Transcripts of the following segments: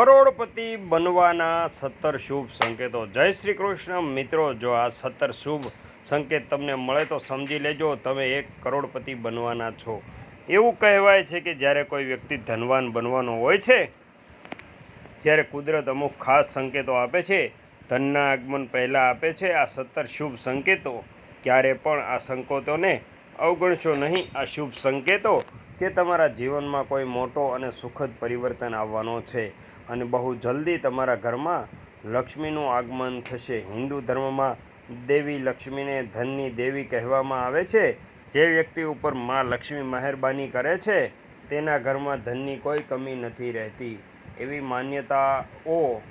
કરોડપતિ બનવાના સત્તર શુભ સંકેતો. જય શ્રી કૃષ્ણ. મિત્રો, જો આ સત્તર શુભ સંકેત તમને મળે તો સમજી લેજો, તમે એક કરોડપતિ બનવાના છો. એવું કહેવાય છે કે જ્યારે કોઈ વ્યક્તિ ધનવાન બનવાનો હોય છે, જ્યારે કુદરત અમુક ખાસ સંકેતો આપે છે, ધનના આગમન પહેલાં આપે છે, આ સત્તર શુભ સંકેતો, ક્યારે પણ આ સંકેતોને અવગણશો નહીં. આ શુભ સંકેતો કે તમારા જીવનમાં કોઈ મોટો અને સુખદ પરિવર્તન આવવાનો છે. અને બહુ જલ્દી તમારા ઘરમાં લક્ષ્મીનું આગમન થશે. હિન્દુ ધર્મમાં દેવી લક્ષ્મીને ધનની દેવી કહેવામાં આવે છે. જે વ્યક્તિ ઉપર મા લક્ષ્મી મહેરબાની કરે છે, તેના ઘરમાં ધનની કોઈ કમી નથી રહેતી. એવી માન્યતાઓ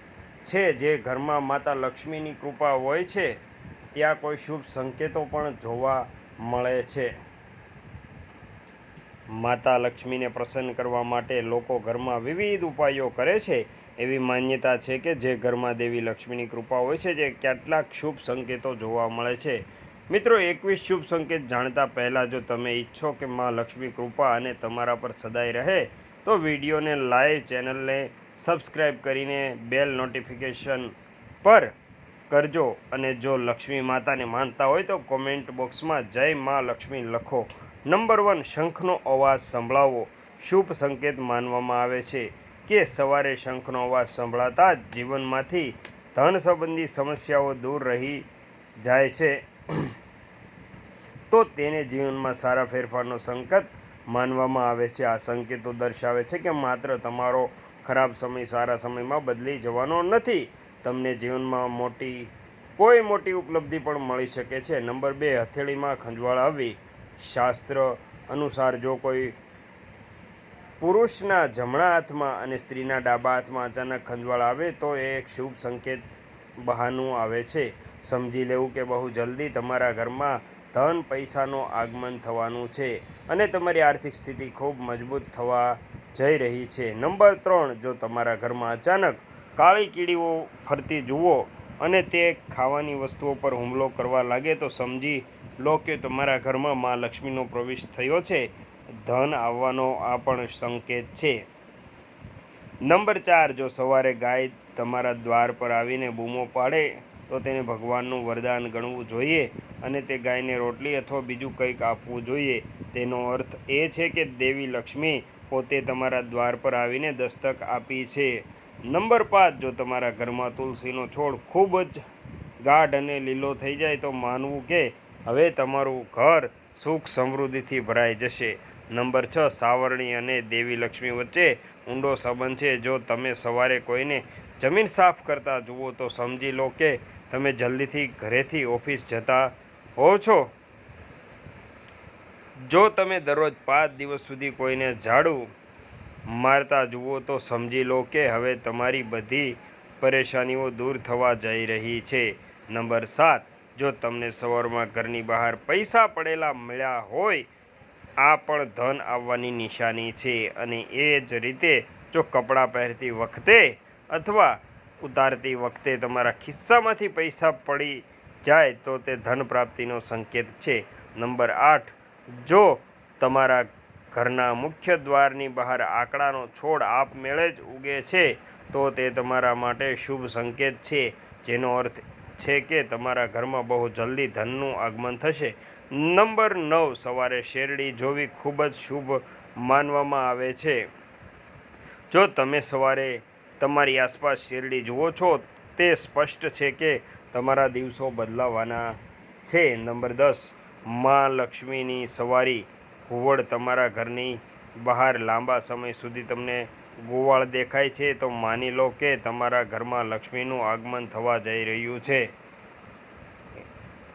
છે જે ઘરમાં માતા લક્ષ્મીની કૃપા હોય છે, ત્યાં કોઈ શુભ સંકેતો પણ જોવા મળે છે. માતા લક્ષ્મીને પ્રસન્ન કરવા માટે લોકો ઘરમાં વિવિધ ઉપાયો કરે છે. એવી માન્યતા છે કે જે ઘરમાં દેવી લક્ષ્મીની કૃપા હોય છે, જે કેટલાક શુભ સંકેતો જોવા મળે છે. મિત્રો, એકવીસ શુભ સંકેત જાણતા પહેલાં જો તમે ઈચ્છો કે મા લક્ષ્મી કૃપા અને તમારા પર સદાય રહે, તો વિડીયોને લાઈવ ચેનલને સબસ્ક્રાઈબ કરીને બેલ નોટિફિકેશન પર કરજો. અને જો લક્ષ્મી માતાને માનતા હોય તો કોમેન્ટ બોક્સમાં જય મા લક્ષ્મી લખો. નંબર વન શંખનો અવાજ સંભળાવવો શુભ સંકેત માનવામાં આવે છે કે સવારે શંખનો અવાજ સંભળાતા જ જીવનમાંથી ધન સંબંધી સમસ્યાઓ દૂર રહી જાય છે. તો તેને જીવનમાં સારા ફેરફારનો સંકેત માનવામાં આવે છે. આ સંકેતો દર્શાવે છે કે માત્ર તમારો ખરાબ સમય સારા સમયમાં બદલી જવાનો નથી, તમને જીવનમાં મોટી, કોઈ મોટી ઉપલબ્ધિ પણ મળી શકે છે. નંબર બે, હથેળીમાં ખંજવાળ આવી શાસ્ત્ર અનુસાર જો કોઈ પુરુષના જમણા હાથમાં અને સ્ત્રીના ડાબા હાથમાં અચાનક ખંજવાળ આવે, તો એ એક શુભ સંકેત બહાનું આવે છે. સમજી લેવું કે બહુ જલ્દી તમારા ઘરમાં ધન પૈસાનું આગમન થવાનું છે અને તમારી આર્થિક સ્થિતિ ખૂબ મજબૂત થવા જઈ રહી છે. નંબર ત્રણ, જો તમારા ઘરમાં અચાનક કાળી કીડીઓ ફરતી જુઓ અને તે ખાવાની વસ્તુઓ પર હુમલો કરવા લાગે, તો સમજી લો કે તમારા ઘરમાં મા લક્ષ્મીનો પ્રવેશ થયો છે. ધન આવવાનો આ પણ સંકેત છે. નંબર ચાર, જો સવારે ગાય તમારા દ્વાર પર આવીને બૂમો પાડે, તો તેને ભગવાનનું વરદાન ગણવું જોઈએ અને તે ગાયને રોટલી અથવા બીજું કંઈક આપવું જોઈએ. તેનો અર્થ એ છે કે દેવી લક્ષ્મી પોતે તમારા દ્વાર પર આવીને દસ્તક આપી છે. નંબર પાંચ, જો તમારા ઘરમાં તુલસીનો છોડ ખૂબ જ ગાઢ અને લીલો થઈ જાય તો માનવું કે હવે તમારું ઘર સુખ સમૃદ્ધિથી ભરાઈ જશે. નંબર છ, સાવરણી અને દેવી લક્ષ્મી વચ્ચે ઊંડો સંબંધ છે. જો તમે સવારે કોઈને જમીન સાફ કરતા જુઓ, તો સમજી લો કે તમે જલ્દીથી ઘરેથી ઓફિસ જતા હો છો. જો તમે દરરોજ પાંચ દિવસ સુધી કોઈને ઝાડુ મારતા જુઓ, તો સમજી લો કે હવે તમારી બધી પરેશાનીઓ દૂર થવા જઈ રહી છે. નંબર સાત જો તમને સવારમાં ઘરની બહાર પૈસા પડેલા મળ્યા હોય, આ પણ ધન આવવાની નિશાની છે અને એ જ રીતે જો કપડાં પહેરતી વખતે અથવા ઉતારતી વખતે તમારા ખિસ્સામાંથી પૈસા પડી જાય તો તે ધન પ્રાપ્તિનો સંકેત છે. નંબર આઠ, જો તમારા ઘરના મુખ્ય દ્વારની બહાર આંકડાનો છોડ આપમેળે જ ઉગે છે, તો તે તમારા માટે શુભ સંકેત છે, જેનો અર્થ છે કે તમારા ઘરમાં બહુ જલ્દી ધનનું આગમન થશે. નંબર નવ, સવારે શેરડી જોવી ખૂબ જ શુભ માનવામાં આવે છે. જો તમે સવારે તમારી આસપાસ શેરડી જુઓ છો, તે સ્પષ્ટ છે કે તમારા દિવસો બદલાવાના છે. નંબર દસ, માં લક્ષ્મીની સવારી. ઘુવડ તમારા ઘરની બહાર લાંબા સમય સુધી તમને ગોવાળ દેખાય છે તો માની લો કે તમારા ઘરમાં લક્ષ્મીનું આગમન થવા જઈ રહ્યું છે.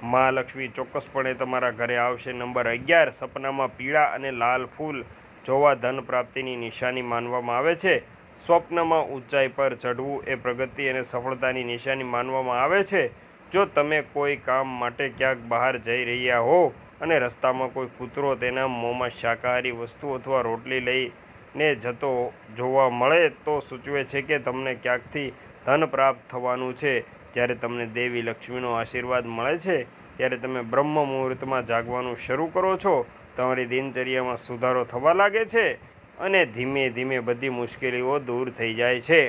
મા લક્ષ્મી ચોક્કસપણે તમારા ઘરે આવશે. નંબર અગિયાર, સપનામાં પીળા અને લાલ ફૂલ જોવા ધન પ્રાપ્તિની નિશાની માનવામાં આવે છે. સ્વપ્નમાં ઊંચાઈ પર ચઢવું એ પ્રગતિ અને સફળતાની નિશાની માનવામાં આવે છે. જો તમે કોઈ કામ માટે ક્યાંક બહાર જઈ રહ્યા હો અને રસ્તામાં કોઈ કૂતરો તેના મોંમાં શાકાહારી વસ્તુ અથવા રોટલી ને જતો જોવા મળે તો સૂચવે છે કે તમને ક્યાંકથી ધન પ્રાપ્ત થવાનું છે. જ્યારે તમને દેવી લક્ષ્મીનો આશીર્વાદ મળે છે, ત્યારે તમે બ્રહ્મ મુહૂર્તમાં જાગવાનું શરૂ કરો છો. તમારી દિનચર્યામાં સુધારો થવા લાગે છે અને ધીમે ધીમે બધી મુશ્કેલીઓ દૂર થઈ જાય છે.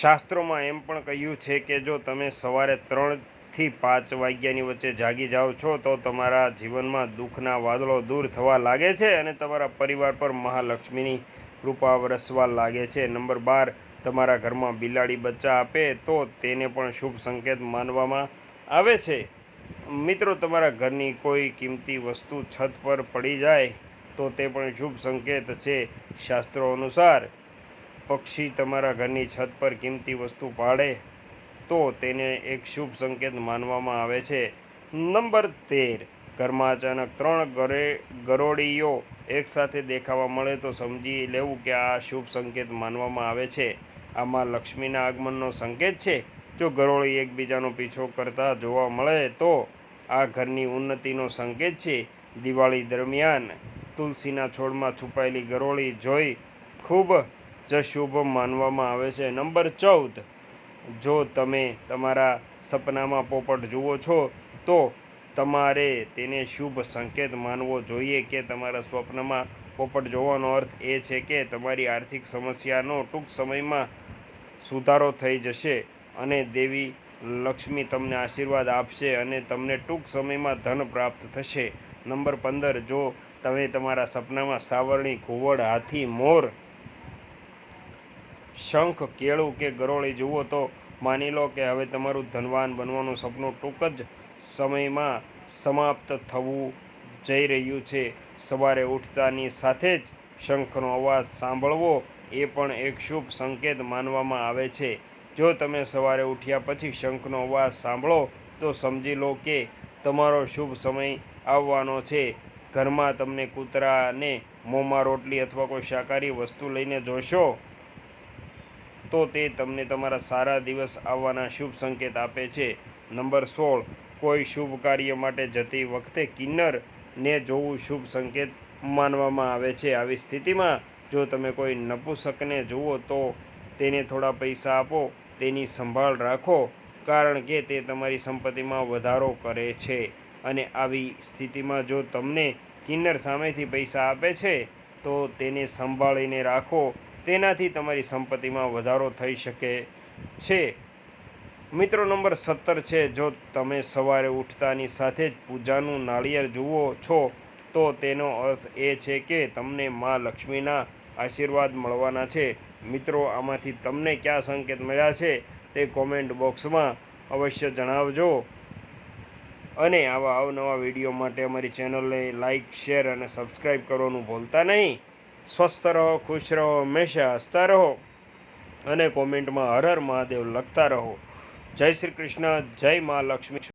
શાસ્ત્રોમાં એમ પણ કહ્યું છે કે જો તમે સવારે ત્રણ ત્રણથી પાંચ વાગ્યાની વચ્ચે જાગી જાઓ છો તો તમારા જીવનમાં દુઃખના વાદળો દૂર થવા લાગે છે અને તમારા પરિવાર પર મહાલક્ષ્મીની કૃપા વરસવા લાગે છે. નંબર બાર, તમારા ઘરમાં બિલાડી બચ્ચા આપે તો તેને પણ શુભ સંકેત માનવામાં આવે છે. મિત્રો, તમારા ઘરની કોઈ કિંમતી વસ્તુ છત પર પડી જાય તો તે પણ શુભ સંકેત છે શાસ્ત્રો અનુસાર. પક્ષી તમારા ઘરની છત પર કિંમતી વસ્તુ પાડે તો તેને એક શુભ સંકેત માનવામાં આવે છે. નંબર તેર. ઘરમાં અચાનક ત્રણ ગરે, ગરોળીઓ એકસાથે દેખાવા મળે તો સમજી લેવું કે આ શુભ સંકેત માનવામાં આવે છે. આમાં લક્ષ્મીના આગમનનો સંકેત છે. જો ગરોળી એકબીજાનો પીછો કરતા જોવા મળે તો આ ઘરની ઉન્નતિનો સંકેત છે. દિવાળી દરમિયાન તુલસીના છોડમાં છુપાયેલી ગરોળી જોઈ ખૂબ જ શુભ માનવામાં આવે છે. નંબર ચૌદ. જો તમે તમારા સપનામાં પોપટ જુઓ છો, તો તમારે તેને શુભ સંકેત માનવો જોઈએ કે તમારા સ્વપ્નમાં પોપટ જોવાનો અર્થ એ છે કે તમારી આર્થિક સમસ્યાનો ટૂંક સમયમાં સુધારો થઈ જશે અને દેવી લક્ષ્મી તમને આશીર્વાદ આપશે અને તમને ટૂંક સમયમાં ધન પ્રાપ્ત થશે. નંબર પંદર, જો તમે તમારા સપનામાં સાવરણી, ઘુવડ, હાથી, મોર શંખ, કેળું કે ગરોળી જુઓ તો માની લો કે હવે તમારું ધનવાન બનવાનું સપનું ટૂંક જ સમયમાં સમાપ્ત થવું જઈ રહ્યું છે. સવારે ઉઠતાની સાથે જ શંખનો અવાજ સાંભળવો એ પણ એક શુભ સંકેત માનવામાં આવે છે. જો તમે સવારે ઉઠ્યા પછી શંખનો અવાજ સાંભળો, તો સમજી લો કે તમારો શુભ સમય આવવાનો છે. ઘરમાં તમને કૂતરાને મોંમાં રોટલી અથવા કોઈ શાકાહારી વસ્તુ લઈને જોશો તો તે તમને તમારા સારા દિવસ આવવાના શુભ સંકેત આપે છે. નંબર સોળ, કોઈ શુભ કાર્ય માટે જતી વખતે કિન્નરને જોવું શુભ સંકેત માનવામાં આવે છે. આવી સ્થિતિમાં જો તમે કોઈ નપુસકને જુઓ તો તેને થોડા પૈસા આપો, તેની સંભાળ રાખો, કારણ કે તે તમારી સંપત્તિમાં વધારો કરે છે. અને આવી સ્થિતિમાં જો તમને કિન્નર સામેથી પૈસા આપે છે, તો તેને સંભાળીને રાખો તેનાથી તમારી સંપત્તિમાં વધારો થઈ શકે છે. મિત્રો, નંબર સત્તર છે, જો તમે સવારે ઉઠતાની સાથે જ પૂજાનું નાળિયેર જુઓ છો, તો તેનો અર્થ એ છે કે તમને મા લક્ષ્મીના આશીર્વાદ મળવાના છે. મિત્રો, આમાંથી તમને કયા સંકેત મળ્યા છે તે કોમેન્ટ બોક્સમાં અવશ્ય જણાવજો. અને આવા અવનવા વીડિયો માટે અમારી ચેનલને લાઇક શેર અને સબસ્ક્રાઈબ કરવાનું ભૂલતા નહીં. સ્વસ્થ રહો, ખુશ રહો, હંમેશા હસતા રહો અને કોમેન્ટમાં હર હર મહાદેવ લખતા રહો. જય શ્રી કૃષ્ણ, જય મા લક્ષ્મી.